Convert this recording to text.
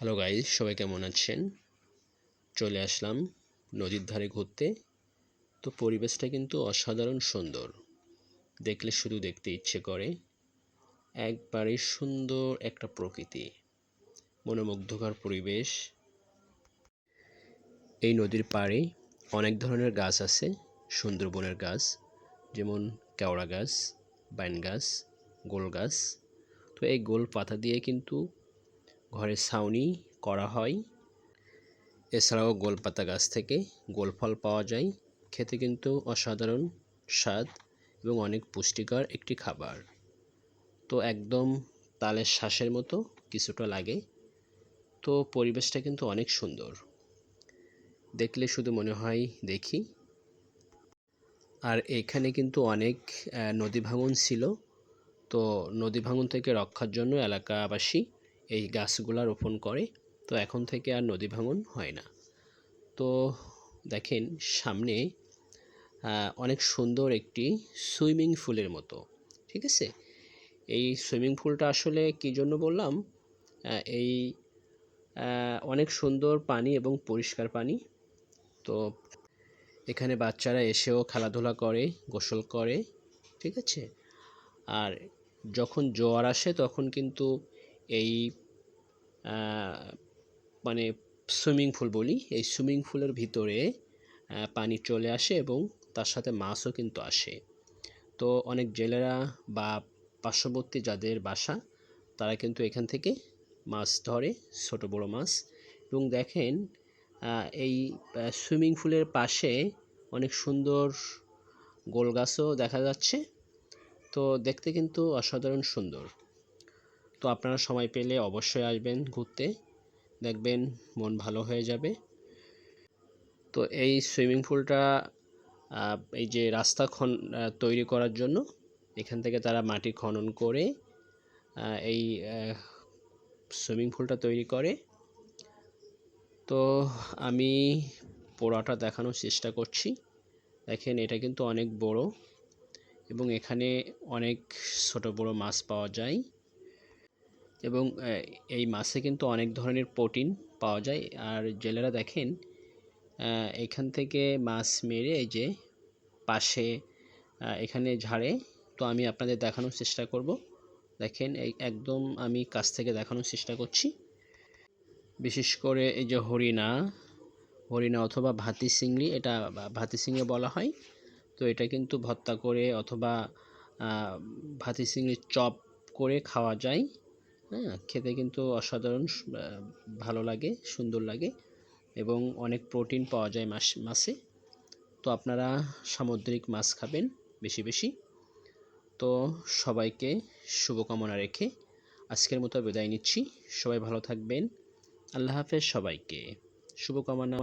Hello guys সবাই কেমন আছেন? চলে আসলাম নদীর ধারে ঘুরতে। তো পরিবেশটা কিন্তু অসাধারণ সুন্দর। দেখলে শুধু দেখতে ইচ্ছে করে। একবারে সুন্দর একটা প্রকৃতি। মনোমুগ্ধকর পরিবেশ। এই নদীর পাড়ে অনেক ধরনের গাছ আছে। সুন্দরবনের গাছ, যেমন কেওড়া গাছ, বাইন গাছ, গোল গাছ। তো এই গোল পাতা দিয়ে কিন্তু ঘরে ছাউনি করা হয়। এছাড়াও গোলপাতা গাছ থেকে গোল ফল পাওয়া যায়। খেতে কিন্তু অসাধারণ স্বাদ এবং অনেক পুষ্টিকর একটি খাবার। তো একদম তালের শ্বাসের মতো কিছুটা লাগে। তো পরিবেশটা কিন্তু অনেক সুন্দর। দেখলে শুধু মনে হয় দেখি। আর এখানে কিন্তু অনেক নদী ভাঙন ছিল। তো নদী ভাঙন থেকে রক্ষার জন্য এলাকাবাসী এই গাছগুলা রোপণ করে, তো এখন থেকে আর নদী ভাঙন হয় না। তো দেখেন সামনে অনেক সুন্দর একটি সুইমিং পুলের মতো, ঠিক আছে? এই সুইমিং পুলটা আসলে কী জন্য বললাম? এই অনেক সুন্দর পানি এবং পরিষ্কার পানি। তো এখানে বাচ্চারা এসেও খেলাধুলা করে, গোসল করে, ঠিক আছে? আর যখন জোয়ার আসে তখন কিন্তু এই মানে সুইমিং পুল বলি, এই সুইমিং পুলের ভিতরে পানি চলে আসে এবং তার সাথে মাছও কিন্তু আসে। তো অনেক জেলেরা বা পার্শ্ববর্তী যাদের বাসা, তারা কিন্তু এখান থেকে মাছ ধরে, ছোট বড় মাছ। এবং দেখেন এই সুইমিং পুলের পাশে অনেক সুন্দর গোল গাছও দেখা যাচ্ছে। তো দেখতে কিন্তু অসাধারণ সুন্দর। তো আপনারা সময় পেলে অবশ্যই আসবেন ঘুরতে। দেখবেন মন ভালো হয়ে যাবে। তো এই সুইমিং পুলটা এই যে রাস্তা খন তৈরি করার জন্য, এখান থেকে তারা মাটি খনন করে এই সুইমিং পুলটা তৈরি করে। তো আমি পোড়াটা দেখানোর চেষ্টা করছি। দেখেন, এটা কিন্তু অনেক বড় এবং এখানে অনেক ছোট বড় মাছ পাওয়া যায়। এবং এই মাছে কিন্তু অনেক ধরনের প্রোটিন পাওয়া যায়। আর জেলেরা দেখেন এখান থেকে মাছ মেরে এই যে পাশে এখানে ঝাড়ে। তো আমি আপনাদের দেখানোর চেষ্টা করব। দেখেন, এই একদম আমি কাছ থেকে দেখানোর চেষ্টা করছি। বিশেষ করে এই যে হরিণা হরিণা অথবা ভাতি চিংড়ি এটা ভাতি চিংড়ি বলা হয়। তো এটা কিন্তু ভর্তা করে অথবা ভাতি চিংড়ির চপ করে খাওয়া যায়। হ্যাঁ খেতে কিন্তু অসাধারণ ভালো লাগে, সুন্দর লাগে এবং অনেক প্রোটিন পাওয়া যায় মাছ মাছে। তো আপনারা সামুদ্রিক মাছ খাবেন বেশি বেশি। তো সবাইকে শুভকামনা রেখে আজকের মতো বিদায় নিচ্ছি। সবাই ভালো থাকবেন। আল্লাহ হাফেজ সবাইকে। শুভকামনা।